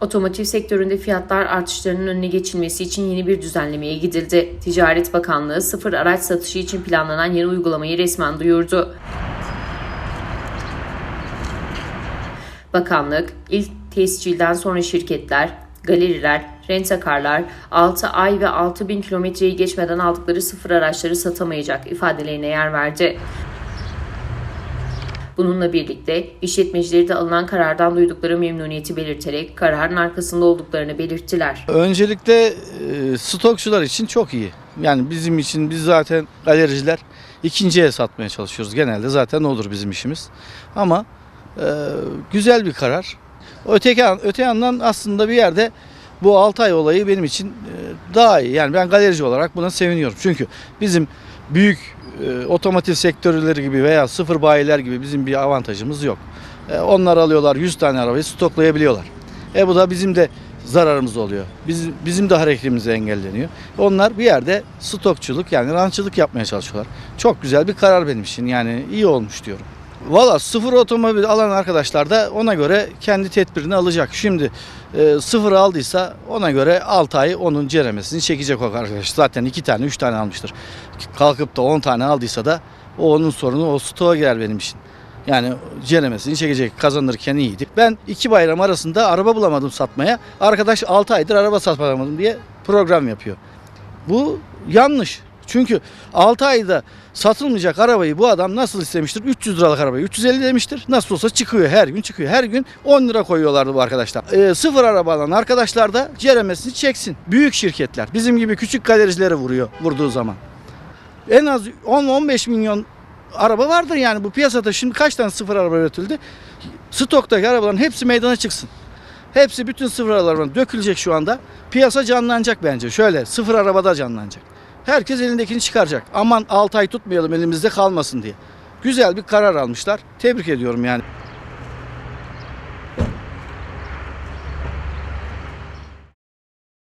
Otomotiv sektöründe fiyatlar artışlarının önüne geçilmesi için yeni bir düzenlemeye gidildi. Ticaret Bakanlığı sıfır araç satışı için planlanan yeni uygulamayı resmen duyurdu. Bakanlık, ilk tescilden sonra şirketler, galeriler, rentakarlar 6 ay ve 6 bin kilometreyi geçmeden aldıkları sıfır araçları satamayacak ifadelerine yer verdi. Bununla birlikte işletmecileri de alınan karardan duydukları memnuniyeti belirterek kararın arkasında olduklarını belirttiler. Öncelikle e, stokçular için çok iyi. Yani bizim için biz zaten galericiler ikinciye satmaya çalışıyoruz. Genelde zaten olur bizim işimiz. Ama e, güzel bir karar. Öteki öte yandan aslında bir yerde bu 6 ay olayı benim için e, daha iyi. Yani ben galerici olarak buna seviniyorum. Çünkü bizim büyük e, otomotiv sektörleri gibi veya sıfır bayiler gibi bizim bir avantajımız yok. E, onlar alıyorlar 100 tane arabayı stoklayabiliyorlar. E bu da bizim de zararımız oluyor. Biz, bizim de hareketimiz engelleniyor. Onlar bir yerde stokçuluk yani rançılık yapmaya çalışıyorlar. Çok güzel bir karar benim için yani iyi olmuş diyorum. Valla sıfır otomobil alan arkadaşlar da ona göre kendi tedbirini alacak. Şimdi e, sıfır aldıysa ona göre 6 ay onun ceremesini çekecek o arkadaş. Zaten 2 tane 3 tane almıştır. Kalkıp da 10 tane aldıysa da o onun sorunu o stoğa girer benim için. Yani ceremesini çekecek kazanırken iyiydi. Ben iki bayram arasında araba bulamadım satmaya. Arkadaş 6 aydır araba satamadım diye program yapıyor. Bu yanlış. Çünkü 6 ayda satılmayacak arabayı bu adam nasıl istemiştir? 300 liralık arabayı 350 demiştir. Nasıl olsa çıkıyor her gün çıkıyor. Her gün 10 lira koyuyorlardı bu arkadaşlar. Ee, sıfır araba alan arkadaşlar da ceremesini çeksin. Büyük şirketler bizim gibi küçük galericilere vuruyor vurduğu zaman. En az 10-15 milyon araba vardır yani bu piyasada şimdi kaç tane sıfır araba üretildi? Stoktaki arabaların hepsi meydana çıksın. Hepsi bütün sıfır arabaların dökülecek şu anda. Piyasa canlanacak bence. Şöyle sıfır arabada canlanacak. Herkes elindekini çıkaracak. Aman 6 ay tutmayalım elimizde kalmasın diye. Güzel bir karar almışlar. Tebrik ediyorum yani.